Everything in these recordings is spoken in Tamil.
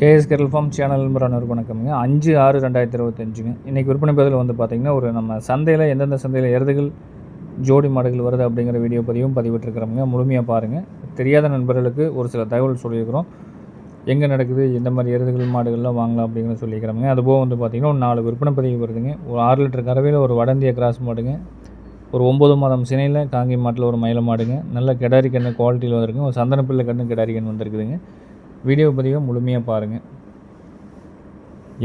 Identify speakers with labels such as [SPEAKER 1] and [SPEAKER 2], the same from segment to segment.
[SPEAKER 1] கேஎஸ் கெரல் ஃபார்ம் சேனல் நண்பரானவர் வணக்கம்ங்க. அஞ்சு ஆறு ரெண்டாயிரத்தி இருபத்தஞ்சுங்க. இன்றைக்கி விற்பனை பதில் வந்து பார்த்திங்கன்னா ஒரு நம்ம சந்தையில் எந்தெந்த சந்தையில் எருதுகள் ஜோடி மாடுகள் வருது அப்படிங்கிற வீடியோ பதிவும் பதிவிட்டிருக்கிறோமுங்க. முழுமையாக பாருங்கள் தெரியாத நண்பர்களுக்கு ஒரு சில தகவல் சொல்லியிருக்கிறோம். எங்கே நடக்குது எந்த மாதிரி எருதுகள் மாடுகள்லாம் வாங்கலாம் அப்படிங்கிற சொல்லிக்கிறோமுங்க அதுபோக வந்து பார்த்திங்கன்னா ஒரு நாலு விற்பனை பதிவு வருதுங்க. ஒரு ஆறு லிட்டர் கறவையில் ஒரு வடந்திய கிராஸ் மாடுங்க. ஒரு ஒம்பது மாதம் சினையில் காங்கி மாட்டில் ஒரு மயில மாடுங்க. நல்ல கிடாரி கண்ணு குவாலிட்டியில் வந்திருக்குங்க. ஒரு சந்தன பிள்ளை கன்று கிடாரி கன்று வந்திருக்குதுங்க. வீடியோ பதிவை முழுமையாக பாருங்கள்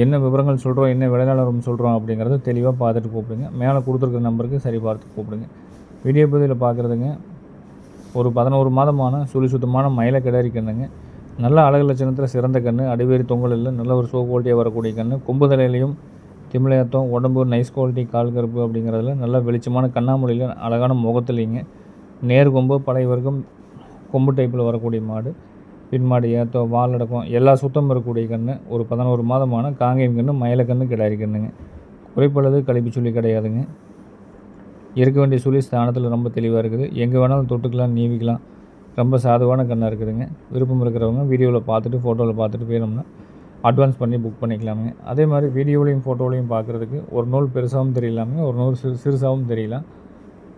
[SPEAKER 1] என்ன விவரங்கள் சொல்கிறோம் என்ன விளையாளரும் சொல்கிறோம் அப்படிங்கிறத தெளிவாக பார்த்துட்டு கூப்பிடுங்க. மேலே கொடுத்துருக்குற நம்பருக்கு சரி பார்த்து கூப்பிடுங்க. வீடியோ பதிவில் பார்க்குறதுங்க ஒரு பதினோரு மாதமான சுழி சுத்தமான மயில கிடாரி கண்ணுங்க. நல்ல அழகு லட்சணத்தில் சிறந்த கன்று அடிவேறி தொங்கலில் நல்ல ஒரு சோ குவாலிட்டியாக வரக்கூடிய கன்று கொம்பு தலையிலையும் திமிழையத்தம் உடம்பு நைஸ் குவாலிட்டி கால் கருப்பு அப்படிங்கிறதுல நல்ல வெளிச்சமான கண்ணாமொழியில் அழகான முகத்துலேங்க. நேர் கொம்பு பழைய வர்க்கம் கொம்பு டைப்பில் வரக்கூடிய மாடு. பின்மாடி ஏத்தோ வாலடக்கம் எல்லா சுத்தம் இருக்கக்கூடிய கன்று ஒரு பதினோரு மாதமான காங்கேயம் கன்று மயில கன்று கிடாரி கண்ணுங்க. குறைப்பளவு கழிப்பு சொல்லி கிடையாதுங்க. இருக்க வேண்டிய சுழி ஸ்தானத்தில் ரொம்ப தெளிவாக இருக்குது. எங்கே வேணாலும் தொட்டுக்கலாம் நீவிக்கலாம். ரொம்ப சாதுவான கண்ணாக இருக்குதுங்க. விருப்பம் இருக்கிறவங்க வீடியோவில் பார்த்துட்டு ஃபோட்டோவில் பார்த்துட்டு போயிடணும்னா அட்வான்ஸ் பண்ணி புக் பண்ணிக்கலாமுங்க. அதே மாதிரி வீடியோலையும் ஃபோட்டோலையும் பார்க்குறதுக்கு ஒரு நூல் பெருசாகவும் தெரியலாமுங்க. ஒரு நூல் சிறு சிறுசாகவும் தெரியலாம்.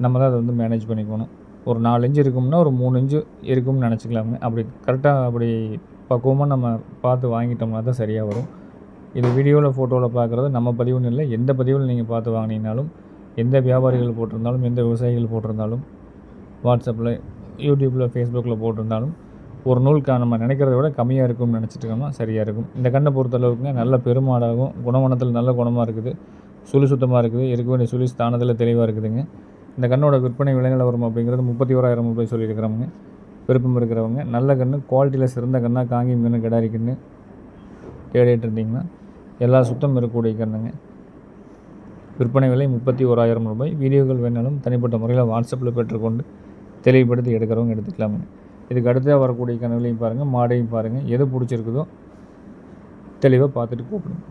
[SPEAKER 1] நம்ம தான் அதை வந்து மேனேஜ் பண்ணிக்கணும். ஒரு நாலு இன்ச்சு இருக்கும்னா ஒரு மூணு இன்ச்சு இருக்கும்னு நினச்சிக்கலாங்க அப்படி கரெக்டாக அப்படி பக்குவமாக நம்ம பார்த்து வாங்கிட்டோம்னா தான் சரியாக வரும். இது வீடியோவில் ஃபோட்டோவில் பார்க்குறது நம்ம பதிவுன்னு இல்லை. எந்த பதிவில் நீங்கள் பார்த்து வாங்கினீங்கனாலும் எந்த வியாபாரிகள் போட்டிருந்தாலும் எந்த விவசாயிகள் போட்டிருந்தாலும் வாட்ஸ்அப்பில் யூடியூப்பில் ஃபேஸ்புக்கில் போட்டிருந்தாலும் ஒரு நூலுக்கு நம்ம நினைக்கிறத விட கம்மியாக இருக்கும்னு நினச்சிட்டுக்கோமா சரியாக இருக்கும். இந்த கண்ணை பொறுத்தளவுக்குங்க நல்ல பெருமாடாகவும் குணமனத்தில் நல்ல குணமாக இருக்குது. சுழி சுத்தமாக இருக்குது. இருக்க வேண்டிய சுழி ஸ்தானத்தில் தெளிவாக இருக்குதுங்க. இந்த கண்ணோட விற்பனை விலை நிலவரம் அப்படிங்கிறது முப்பத்தி ஓராயிரம் ரூபாய் சொல்லியிருக்கிறவங்க. விருப்பம் இருக்கிறவங்க. நல்ல கன்று குவாலிட்டியில் சிறந்த கண்ணாக காங்கியம் கன்று கிடாரி கன்று தேடிட்டு இருந்தீங்கன்னா எல்லா சுத்தம் இருக்கக்கூடிய கண்ணுங்க. விற்பனை விலை முப்பத்தி ஓராயிரம் ரூபாய். வீடியோக்கள் வேணாலும் தனிப்பட்ட முறையில் வாட்ஸ்அப்பில் பெற்றுக்கொண்டு தெளிவுபடுத்தி எடுக்கிறவங்க எடுத்துக்கலாமுங்க. இதுக்கு அடுத்ததாக வரக்கூடிய கனவுலையும் பாருங்கள் மாடையும் பாருங்கள் எது பிடிச்சிருக்குதோ தெளிவாக பார்த்துட்டு கூப்பிடுங்க.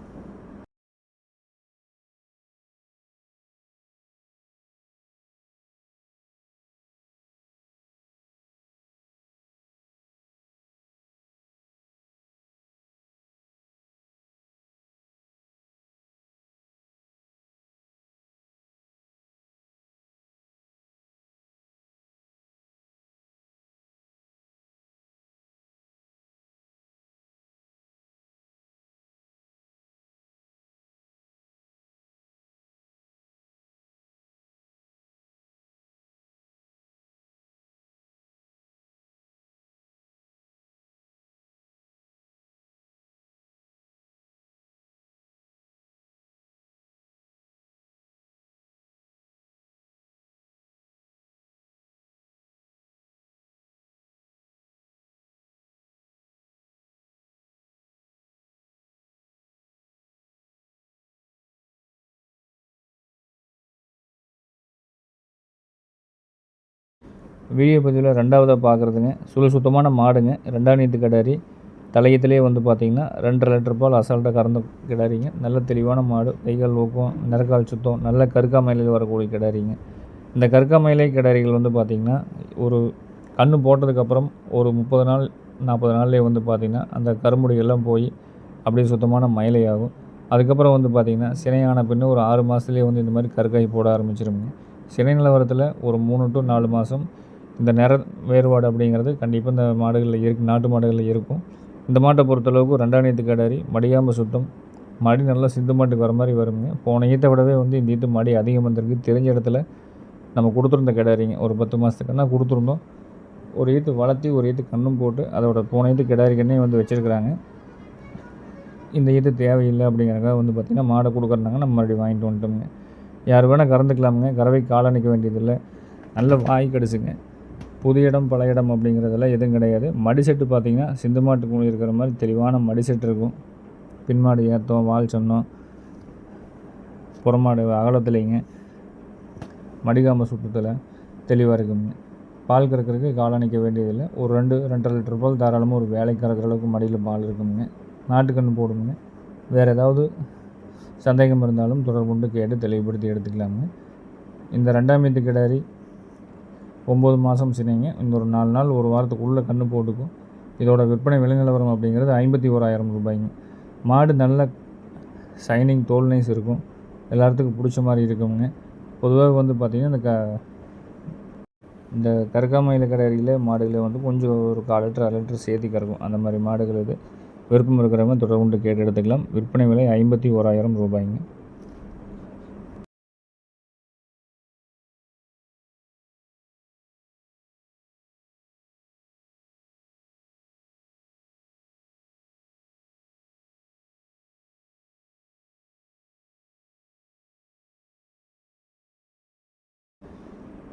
[SPEAKER 1] வீடியோ பதிவில் ரெண்டாவதாக பார்க்குறதுங்க சுழல் சுத்தமான மாடுங்க. ரெண்டாம் நீத்து கிடாரி. தலையத்திலே வந்து பார்த்திங்கன்னா ரெண்டரை லிட்டர் பால் அசால்ட்டாக கறந்து கிடாரிங்க. நல்ல தெளிவான மாடு. கைகால் ஊக்கம் நிறக்கால் சுத்தம் நல்ல கருக்கா மயிலையில் வரக்கூடிய கிடாரிங்க. இந்த கருக்கா மயிலை கிடாரிகள் வந்து பார்த்திங்கன்னா ஒரு கன்று போட்டதுக்கப்புறம் ஒரு முப்பது நாள் நாற்பது நாள்லேயே வந்து பார்த்திங்கன்னா அந்த கருமுடிகள்லாம் போய் அப்படியே சுத்தமான மயிலையாகும். அதுக்கப்புறம் வந்து பார்த்திங்கன்னா சினையான பின்னு ஒரு ஆறு மாதத்துலேயே வந்து இந்த மாதிரி கருக்காய் போட ஆரம்பிச்சிருங்க சினை நிலவரத்தில் ஒரு மூணு டு நாலு மாதம் இந்த நிற வேறுபாடு அப்படிங்கிறது கண்டிப்பாக இந்த மாடுகளில் இருக்கு நாட்டு மாடுகளில் இருக்கும். இந்த மாட்டை பொறுத்தளவுக்கு ரெண்டாம் கடாரி மடியாமல் சுத்தம் மடி நல்லா சிந்து மாட்டுக்கு வர மாதிரி வருங்க. போன ஈத்தை விடவே வந்து இந்த ஈத்து மடி அதிகம் வந்திருக்கு. தெரிஞ்ச இடத்துல நம்ம கொடுத்துருந்த கிடாரிங்க ஒரு பத்து மாதத்துக்குன்னா கொடுத்துருந்தோம். ஒரு ஈத்து வளர்த்தி ஒரு ஈத்து கண்ணும் போட்டு அதோட போன ஈத்து கிடாரி வந்து வச்சுருக்குறாங்க. இந்த ஈத்து தேவையில்லை அப்படிங்கிறக்காக வந்து பார்த்திங்கன்னா மாடை கொடுக்குறாங்க நம்ம மறுபடியும் வாங்கிட்டு வந்துட்டோம்ங்க. யார் வேணால் கறந்துக்கலாமுங்க. கறவை காலை நிற்க வேண்டியதில்லை. நல்ல வாய் கிடச்சுங்க புது இடம் பழைய இடம் அப்படிங்கிறதெல்லாம் எதுவும் கிடையாது. மடி செட்டு பார்த்திங்கன்னா சிந்து மாட்டு கூலி இருக்கிற மாதிரி தெளிவான மடிசெட்டு இருக்கும். பின்மாடு ஏற்றோம் வால் சொன்னோம். புறமாடு அகலத்துலேங்க. மடிகாம்பு சுத்தத்தில் தெளிவாக இருக்குங்க. பால் கறக்கிறதுக்கு காலணிக்க வேண்டியதில்லை. ஒரு ரெண்டு ரெண்டரை லிட்டர் பால் தாராளமாக ஒரு வேலை கறக்கிற அளவுக்கு மடியில் பால் இருக்குங்க. நாட்டுக்கன்று போடுங்க. வேறு ஏதாவது சந்தேகம் இருந்தாலும் தொடர்பு கொண்டு கேட்டு தெளிவுபடுத்தி எடுத்துக்கலாமுங்க இந்த ரெண்டாம் மீத்து கிடாரி ஒம்பது மாதம் சினைங்க. இந்த ஒரு நாலு நாள் ஒரு வாரத்துக்குள்ளே கன்று போட்டுக்கும். இதோட விற்பனை விலை நிலவரம் அப்படிங்கிறது ஐம்பத்தி ஓராயிரம் ரூபாய்ங்க. மாடு நல்ல ஷைனிங் தோல் நைஸ் இருக்கும். எல்லாத்துக்கும் பிடிச்ச மாதிரி இருக்குங்க பொதுவாக வந்து பார்த்திங்கன்னா இந்த க இந்த கருக்காமையில் கடையில் மாடுகளை வந்து கொஞ்சம் ஒரு கால் லிட்டர் அரை லிட்டர் சேர்த்தி கறக்கும். அந்த மாதிரி மாடுகள் இது. விருப்பம் இருக்கிறவங்க தொடர்பு கேட்டு எடுத்துக்கலாம். விற்பனை விலை ஐம்பத்தி ஓராயிரம் ரூபாய்ங்க.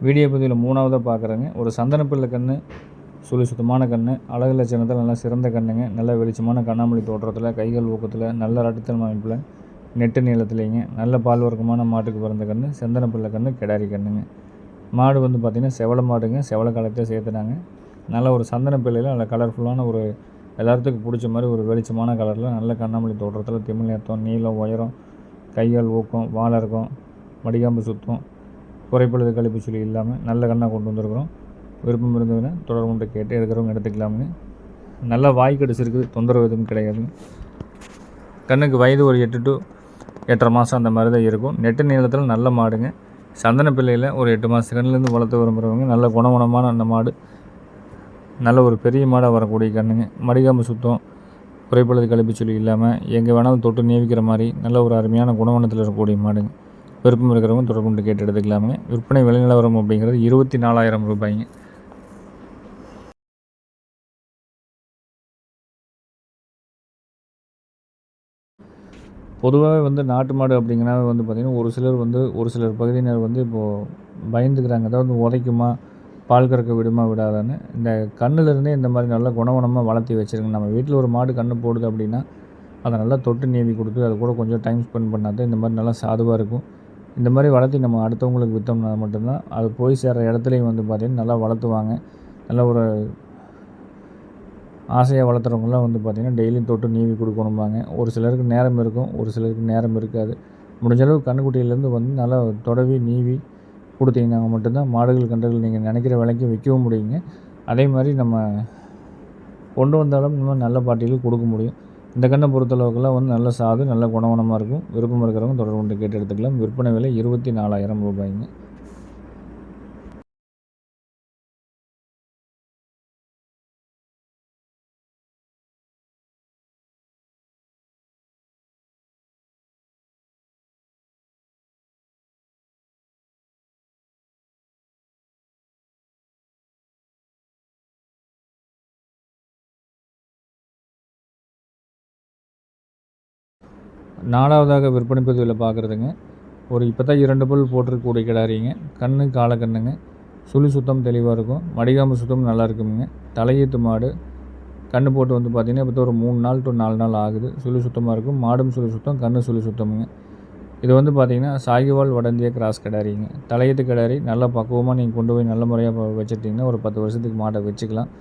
[SPEAKER 1] வீடியோ பதிவில் மூணாவதாக பார்க்குறேங்க ஒரு சந்தனப்பிள்ளை கன்று சுழி சுத்தமான கன்று அழகு லட்சணத்தில் நல்லா சிறந்த கண்ணுங்க. நல்ல வெளிச்சமான கண்ணாமொழி தோற்றத்தில் கைகள் ஊக்கத்தில் நல்ல ரட்டத்தன்மை அமைப்பில் நெட்டு நீளத்துலேங்க. நல்ல பால் வர்க்கமான மாட்டுக்கு பிறந்த கன்று சந்தனப்பிள்ளை கன்று கிடாரி கண்ணுங்க. மாடு வந்து பார்த்திங்கன்னா செவல மாடுங்க. செவள காலத்தை சேர்த்துனாங்க. நல்ல ஒரு சந்தன பிள்ளையில் நல்ல கலர்ஃபுல்லான ஒரு எல்லாத்துக்கும் பிடிச்ச மாதிரி ஒரு வெளிச்சமான கலரில் நல்ல கண்ணாமொழி தோற்றத்தில் திமிழ் நேர்த்தம் நீளம் உயரம் கைகள் ஊக்கம் வாழ இருக்கும் மடிகாம்பு சுத்தம் குறைப்பழுது கழிப்பு சொல்லி இல்லாமல் நல்ல கண்ணாக கொண்டு வந்திருக்கிறோம். விருப்பம் இருந்ததுன்னா தொடர்பு கேட்டு எடுக்கிறவங்க எடுத்துக்கலாமுங்க நல்லா வாய் கடிச்சிருக்குது தொந்தரவு எதுவும் கிடையாதுங்க. கண்ணுக்கு வயது ஒரு எட்டு டு எட்டரை மாதம் அந்த மாதிரி தான் இருக்கும். நெட்டு நீளத்தில் நல்ல மாடுங்க. சந்தன பிள்ளையில் ஒரு எட்டு மாதம் கண்ணிலேருந்து வளர்த்து விரும்புகிறவங்க நல்ல குணகுணமான அந்த மாடு. நல்ல ஒரு பெரிய மாடாக வரக்கூடிய கண்ணுங்க. மடிகாம்பு சுத்தம் குறைப்பழுது கழிப்பு சொல்லி இல்லாமல் எங்கே வேணாலும் தொட்டு நியமிக்கிற மாதிரி நல்ல ஒரு அருமையான குணவனத்தில் இருக்கக்கூடிய மாடுங்க. விருப்பம் இருக்கிறவங்க தொடர்பு கொண்டு கேட்டு எடுத்துக்கலாமுங்க. விற்பனை விலைநிலவரம் அப்படிங்கிறது இருபத்தி நாலாயிரம் ரூபாய்ங்க. பொதுவாகவே வந்து நாட்டு மாடு அப்படிங்கிறனாவே வந்து பார்த்திங்கன்னா ஒரு சிலர் வந்து ஒரு சிலர் பகுதியினர் வந்து இப்போது பயந்துக்கிறாங்க. அதாவது உதைக்குமா பால் கறக்க விடுமா விடாதான்னு. இந்த கண்ணுலேருந்தே இந்த மாதிரி நல்லா குணவனமாக வளர்த்தி வச்சுருங்க நம்ம வீட்டில் ஒரு மாடு கன்று போடுது அப்படின்னா அதை நல்லா தொட்டு நீவி கொடுத்து அது கூட கொஞ்சம் டைம் ஸ்பெண்ட் பண்ணால் தான் இந்த மாதிரி நல்லா சாதுவாக இருக்கும். இந்த மாதிரி வளர்த்தி நம்ம அடுத்தவங்களுக்கு விற்றோம்னா மட்டும்தான் அது போய் சேர்கிற இடத்துலையும் வந்து பார்த்திங்கன்னா நல்லா வளர்த்துவாங்க. நல்ல ஒரு ஆசையாக வளர்த்துறவங்களாம் வந்து பார்த்திங்கன்னா டெய்லியும் தொட்டு நீவி கொடுக்கணும்பாங்க. ஒரு சிலருக்கு நேரம் இருக்கும் ஒரு சிலருக்கு நேரம் இருக்காது. முடிஞ்ச அளவு கண்ணுக்குட்டியிலேருந்து வந்து நல்லா தொடவி நீவி கொடுத்தீங்கன்னா மட்டும்தான் மாடுகள் கன்றுகள் நீங்கள் நினைக்கிற விலைக்கு விற்கவும் முடியுங்க. அதே மாதிரி நம்ம கொண்டு வந்தாலும் இன்னும் நல்ல பாட்டிகளுக்கு கொடுக்க முடியும். இந்த கண்ணை பொறுத்தளவுக்குலாம் வந்து நல்ல சாது நல்ல குணவனமாக இருக்கும். விருப்பம் இருக்கிறவங்க தொடர்பு கொண்டு கேட்டு எடுத்துக்கலாம். விற்பனை விலை இருபத்தி நாலாயிரம் ரூபாய்ங்க. நாலாவதாக விற்பனை பதிவில் பார்க்குறதுங்க. ஒரு இப்போ தான் இரண்டு பல் போட்டிருக்கக்கூடிய கிடாரிங்க. கண்ணு காலை கண்ணுங்க. சுழி சுத்தம் தெளிவாக இருக்கும். மடிகாம்பு சுத்தம் நல்லா இருக்குங்க தலையீத்து மாடு. கண்ணு போட்டு வந்து பார்த்திங்கன்னா இப்போ ஒரு மூணு நாள் டு நாலு நாள் ஆகுது. சுழி சுத்தமாக இருக்கும். மாடும் சுழி சுத்தம் கண்ணு சுழி சுத்தமுங்க. இது வந்து பார்த்திங்கன்னா சாகிவால் வடந்திய கிராஸ் கிடாரிங்க. தலையீத்து கிடாரி நல்லா பக்குவமாக நீங்கள் கொண்டு போய் நல்ல முறையாக வச்சுட்டிங்கன்னா ஒரு பத்து வருஷத்துக்கு மாட்டை வச்சுக்கலாம்.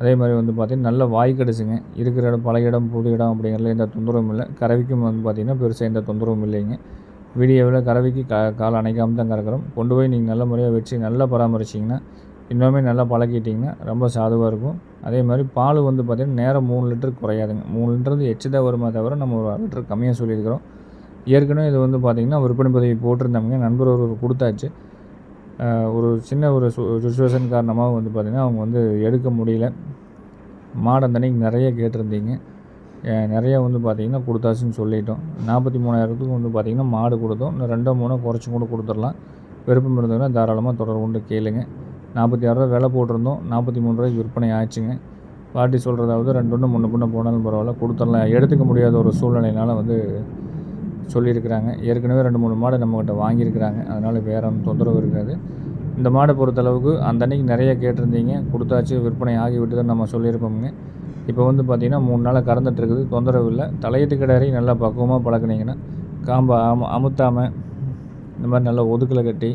[SPEAKER 1] அதே மாதிரி வந்து பார்த்திங்கன்னா நல்ல வாய் கிடச்சிங்க. இருக்கிற இடம் பழைய இடம் புது இடம் அப்படிங்கிறதுல எந்த தொந்தரவும் இல்லை. கறவைக்கும் வந்து பார்த்திங்கன்னா பெருசாக எந்த தொந்தரவும் இல்லைங்க. வீடியோவில் கறவைக்கு க கால் அணைக்காமல் தான் கறக்கிறோம். கொண்டு போய் நீங்கள் நல்ல முறையாக வச்சு நல்லா பராமரிச்சிங்கன்னா இன்னுமே நல்லா பழக்கிட்டிங்கன்னா ரொம்ப சாதுவாக இருக்கும். அதே மாதிரி பால் வந்து பார்த்திங்கன்னா நேரம் மூணு லிட்டர் குறையாதுங்க. மூணு லிட்டர் எச்சு தான் வருமா தவிர நம்ம ஒரு லிட்டர் கம்மியாக சொல்லியிருக்கிறோம். ஏற்கனவே இது வந்து பார்த்திங்கன்னா விற்பனை பதவி போட்டிருந்தாங்க நண்பர் ஒரு கொடுத்தாச்சு. ஒரு சின்ன ஒரு சுச்சுவேஷன் காரணமாக வந்து பார்த்திங்கன்னா அவங்க வந்து எடுக்க முடியல. மாடை நிறைய கேட்டிருந்தீங்க. நிறைய வந்து பார்த்திங்கன்னா கொடுத்தாச்சுன்னு சொல்லிட்டோம். நாற்பத்தி மூணாயிரத்துக்கு வந்து பார்த்திங்கன்னா மாடு கொடுத்தோம். இன்னும் ரெண்டோ மூணோ குறைச்சி கூட கொடுத்துடலாம். விருப்பம் இருந்ததுன்னா தாராளமாக தொடர்பு கொண்டு கேளுங்க. நாற்பத்தி ஆறுரூவா விலை போட்டிருந்தோம். நாற்பத்தி மூணு ரூபாய்க்கு விற்பனை ஆச்சுங்க. பாட்டி சொல்கிறதாவது ரெண்டு ஒன்று முன்ன பின்ன போனாலும் பரவாயில்ல கொடுத்துடலாம். எடுத்துக்க முடியாத ஒரு சூழ்நிலையினால் வந்து சொல்லியிருக்கிறாங்க. ஏற்கனவே ரெண்டு மூணு மாடு நம்மக்கிட்ட வாங்கியிருக்கிறாங்க. அதனால் வேறு ஒன்றும் தொந்தரவு இருக்காது. இந்த மாடை பொறுத்தளவுக்கு அந்த அன்னைக்கு நிறைய கேட்டிருந்தீங்க. கொடுத்தாச்சு விற்பனை ஆகிவிட்டு தான் நம்ம சொல்லியிருப்போமுங்க. இப்போ வந்து பார்த்திங்கன்னா மூணு நாளாக கறந்துட்டுருக்குது. தொந்தரவு இல்லை. தலையத்து கிடாரி நல்லா பக்குவமாக பழக்கினீங்கன்னா காம்பை அமு அமுத்தாமல் இந்த மாதிரி நல்லா ஒதுக்கில் கட்டி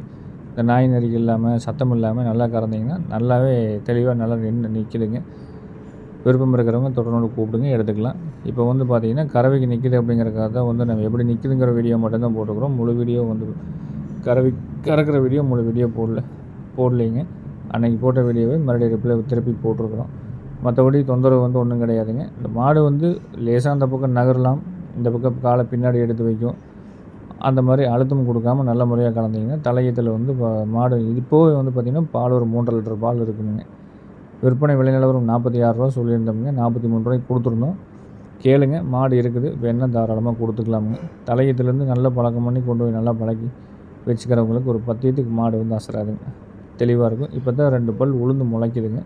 [SPEAKER 1] இந்த நாய் நெறி இல்லாமல் சத்தம் இல்லாமல் நல்லா கறந்தீங்கன்னா நல்லாவே தெளிவாக நல்லா நின்று நிற்கிதுங்க. விருப்பம் இருக்கிறவங்க தொடர்ந்து கூப்பிடுங்க எடுத்துக்கலாம். இப்போ வந்து பார்த்திங்கன்னா கறவைக்கு நிற்கிது அப்படிங்கிறக்காக தான் வந்து நம்ம எப்படி நிற்கிதுங்கிற வீடியோ மட்டும்தான் போட்டுக்கிறோம் முழு வீடியோ வந்து கறவை கறக்கிற வீடியோ முழு வீடியோ போடல போடலைங்க. அன்றைக்கி போட்ட வீடியோவை மறுபடியும் ரிப்ளை திருப்பி போட்டிருக்கிறோம். மற்றபடி தொந்தரவு வந்து ஒன்றும் கிடையாதுங்க. இந்த மாடு வந்து லேசாக அந்த பக்கம் நகரலாம். இந்த பக்கம் காலை பின்னாடி எடுத்து வைக்கும். அந்த மாதிரி அழுத்தம் கொடுக்காம நல்ல முறையாக கலந்தீங்கன்னா தலையத்தில் வந்து மாடு இப்போவே வந்து பார்த்திங்கன்னா பால் ஒரு மூன்றரை லிட்டர் பால் இருக்குதுங்க விற்பனை விலை நிலவரம் நாற்பத்தி ஆறு ரூபா சொல்லியிருந்தோம்ங்க. நாற்பத்தி மூணு ரூபாய்க்கு கொடுத்துருந்தோம். கேளுங்க மாடு இருக்குது. வேணா தாராளமாக கொடுத்துக்கலாமுங்க. தலையத்துலேருந்து நல்லா பழக்கம் பண்ணி கொண்டு போய் நல்லா பழக்கி வச்சுக்கிறவங்களுக்கு ஒரு பத்தியத்துக்கு மாடு வந்து அசராதுங்க. தெளிவாக இருக்கும். இப்போ தான் ரெண்டு பல் உளுந்து முளைக்குதுங்க.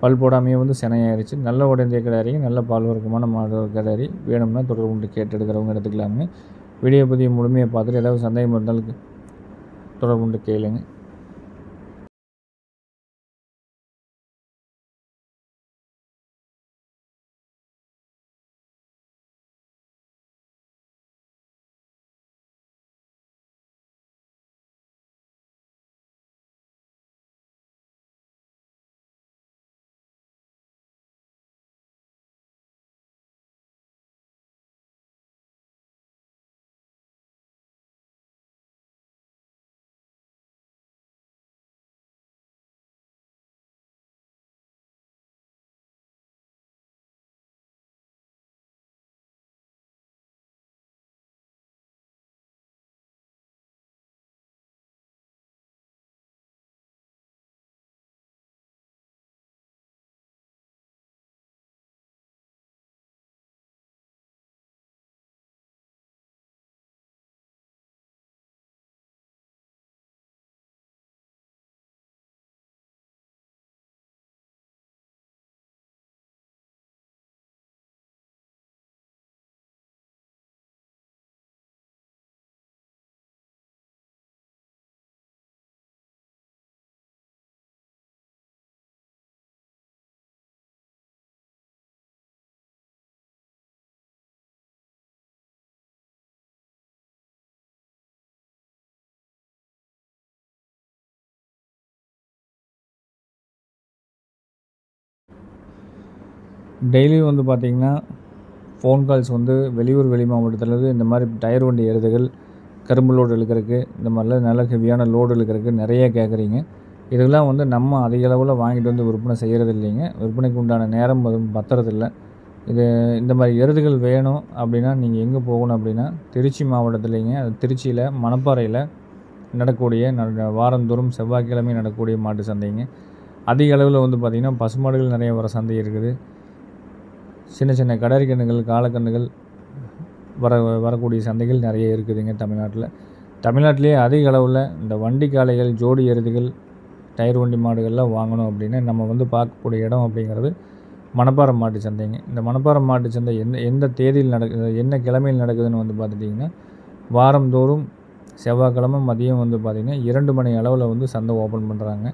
[SPEAKER 1] பல் போடாமையே வந்து சினையாயிருச்சு. நல்ல உடைந்திய கிடாரிங்க நல்ல பால் வர்க்கமான மாடு கிடாரி வேணும்னா தொடர்பு கொண்டு கேட்டு எடுக்கிறவங்க எடுத்துக்கலாமுங்க. வீடியோ பதிவு முழுமையாக பார்த்துட்டு ஏதாவது சந்தேகம் இருந்தாலும் தொடர்பு கொண்டு கேளுங்க. டெய்லியும் வந்து பார்த்திங்கன்னா ஃபோன் கால்ஸ் வந்து வெளியூர் வெளி மாவட்டத்துலேருந்து இந்த மாதிரி டயர் வண்டி எருதுகள் கரும்பு லோடு இழுக்கிறதுக்கு இந்த மாதிரிலாம் நல்ல ஹெவியான லோடு இழுக்கிறதுக்கு நிறைய கேட்குறீங்க. இதெல்லாம் வந்து நம்ம அதிக அளவில் வாங்கிட்டு வந்து விற்பனை செய்கிறது இல்லைங்க. விற்பனைக்கு உண்டான நேரம் அதுவும் பத்துறதில்ல இது இந்த மாதிரி எருதுகள் வேணும் அப்படின்னா நீங்கள் எங்கே போகணும் அப்படின்னா திருச்சி மாவட்டத்துலேங்க. அது திருச்சியில் மணப்பாறையில் நடக்கக்கூடிய வாரந்தோறும் செவ்வாய்க்கிழமை நடக்கக்கூடிய மாட்டு சந்தைங்க. அதிக அளவில் வந்து பார்த்திங்கன்னா பசுமாடுகள் நிறைய வர சந்தை இருக்குது. சின்ன சின்ன கடரி கன்றுகள் வர வரக்கூடிய சந்தைகள் நிறைய இருக்குதுங்க தமிழ்நாட்டில். தமிழ்நாட்டிலேயே அதிக அளவில் இந்த வண்டி காளைகள் ஜோடி எருதுகள் டயர் வண்டி மாடுகள்லாம் வாங்கணும் அப்படின்னு நம்ம வந்து பார்க்கக்கூடிய இடம் அப்படிங்கிறது மணப்பாறை மாட்டு சந்தைங்க. இந்த மணப்பாறை மாட்டு சந்தை எந்த எந்த தேதியில் நடக்குது என்ன கிழமையில் நடக்குதுன்னு வந்து பார்த்துட்டிங்கன்னா வாரந்தோறும் செவ்வாய்க்கிழமை மதியம் வந்து பார்த்திங்கன்னா இரண்டு மணி அளவில் வந்து சந்தை ஓப்பன் பண்ணுறாங்க.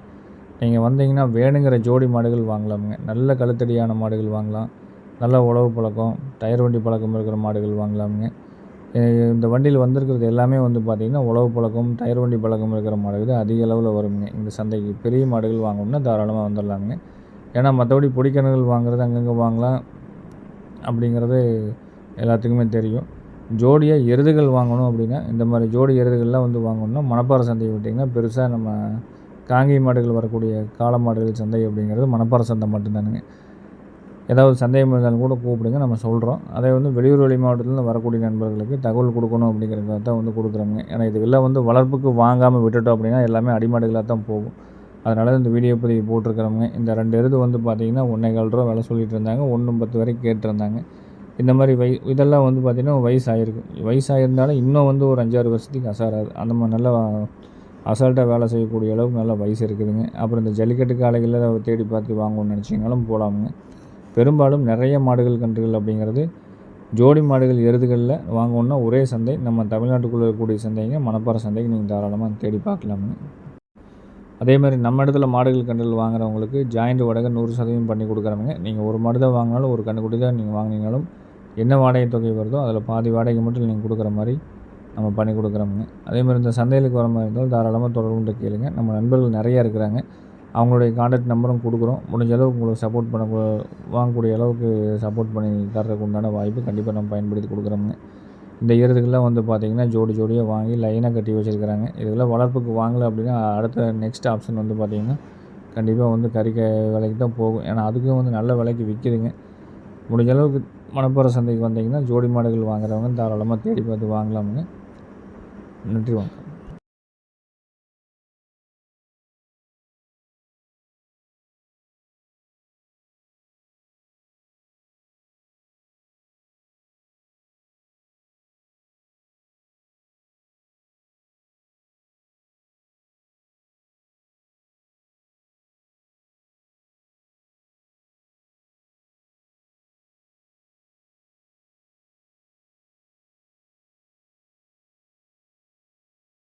[SPEAKER 1] நீங்கள் வந்தீங்கன்னா வேணுங்கிற ஜோடி மாடுகள் வாங்கலாமுங்க. நல்ல கழுத்தடியான மாடுகள் வாங்கலாம். நல்ல உழவு பழக்கம் டயர் வண்டி பழக்கம் இருக்கிற மாடுகள் வாங்கலாமுங்க. இந்த வண்டியில் வந்திருக்கிறது எல்லாமே வந்து பார்த்திங்கன்னா உழவு பழக்கம் டயர் வண்டி பழக்கம் இருக்கிற மாடுகள் அதிக அளவில் வருங்க. இந்த சந்தைக்கு பெரிய மாடுகள் வாங்கணும்னா தாராளமாக வந்துடலாங்க ஏன்னா மற்றபடி பொடிக்கணுகள் வாங்குறது அங்கங்கே வாங்கலாம் அப்படிங்கிறது எல்லாத்துக்குமே தெரியும். ஜோடியாக எருதுகள் வாங்கணும் அப்படின்னா இந்த மாதிரி ஜோடி எருதுகள்லாம் வந்து வாங்கணும்னா மணப்பாறை சந்தை விட்டிங்கன்னா பெருசாக நம்ம காங்கேய மாடுகள் வரக்கூடிய காளை மாடுகள் சந்தை அப்படிங்கிறது மணப்பாறை சந்தை மட்டும்தானுங்க. ஏதாவது சந்தேகம் இருந்தாலும் கூட கூப்பிடுங்க நம்ம சொல்கிறோம் அதே வந்து வெளியூர் வெளி மாவட்டத்துலேருந்து வரக்கூடிய நண்பர்களுக்கு தகவல் கொடுக்கணும் அப்படிங்கிறத தான் வந்து கொடுக்குறோங்க. ஏன்னா இதுக்கெல்லாம் வந்து வளர்ப்புக்கு வாங்காமல் விட்டுட்டோம் அப்படின்னா எல்லாமே அடிமாடுகளாக தான் போகும். அதனால் இந்த வீடியோ பதிவு போட்டிருக்கிறவங்க இந்த ரெண்டு எருது வந்து பார்த்திங்கன்னா ஒன்றே கால் ரூபா விலை சொல்லிட்டு இருந்தாங்க. ஒன்று பத்து வரைக்கும் கேட்டிருந்தாங்க. இந்த மாதிரி வை இதெல்லாம் வந்து பார்த்திங்கன்னா வயசாகிருக்கு வயசாகிருந்தாலும் இன்னும் வந்து ஒரு அஞ்சாறு வருஷத்துக்கு அசாராது. அந்த மாதிரி நல்லா அசால்ட்டாக வேலை செய்யக்கூடிய அளவுக்கு நல்ல வயசு இருக்குதுங்க. அப்புறம் இந்த ஜல்லிக்கட்டு காளைகளில் தேடி பார்த்து வாங்கணும்னு நினச்சிங்கனாலும் போகலாமுங்க பெரும்பாலும் நிறைய மாடுகள் கன்றுகள் அப்படிங்கிறது ஜோடி மாடுகள் எருதுகளில் வாங்கணுன்னா ஒரே சந்தை நம்ம தமிழ்நாட்டுக்குள்ளே இருக்கக்கூடிய சந்தைங்க மணப்பாறை சந்தைக்கு நீங்கள் தாராளமாக தேடி பார்க்கலாமுங்க அதே மாதிரி நம்ம இடத்துல மாடுகள் கன்றுகள் வாங்குறவங்களுக்கு ஜாயிண்ட் வாடகை நூறு சதவீதம் பண்ணி கொடுக்குறவங்க. நீங்கள் ஒரு மாடு தான் வாங்கினாலும் ஒரு கன்றுக்குட்டி தான் நீங்கள் வாங்கினீங்கனாலும் என்ன வாடகை தொகை வருதோ அதில் பாதி வாடகை மட்டும் நீங்கள் கொடுக்குற மாதிரி நம்ம பண்ணி கொடுக்குறோமுங்க. அதே மாதிரி இந்த சந்தைகளுக்கு வர மாதிரி இருந்தாலும் தாராளமாக தொடர்பு கேளுங்க. நம்ம நண்பர்கள் நிறையா இருக்கிறாங்க. அவங்களுடைய காண்டாக்ட் நம்பரும் கொடுக்குறோம். முடிஞ்ச அளவுக்கு உங்களுக்கு சப்போர்ட் பண்ண வாங்கக்கூடிய அளவுக்கு சப்போர்ட் பண்ணி தர்றதுக்கு உண்டான வாய்ப்பு கண்டிப்பாக நம்ம பயன்படுத்தி கொடுக்குறோங்க இந்த எருதுகள்லாம் வந்து பார்த்திங்கன்னா ஜோடி ஜோடியாக வாங்கி லைனாக கட்டி வச்சுருக்கிறாங்க. இதுக்கெல்லாம் வளர்ப்புக்கு வாங்கலை அப்படின்னா அடுத்த நெக்ஸ்ட் ஆப்ஷன் வந்து பார்த்திங்கன்னா கண்டிப்பாக வந்து கறிக்க விலைக்கு தான் போகும். ஏன்னா அதுக்கும் வந்து நல்ல விலைக்கு விற்கிதுங்க முடிஞ்ச அளவுக்கு மணப்பாறை சந்தைக்கு வந்தீங்கன்னா ஜோடி மாடுகள் வாங்குறவங்க தாராளமாக தேடி பார்த்து வாங்கலாமுங்க. நன்றி வணக்கம்.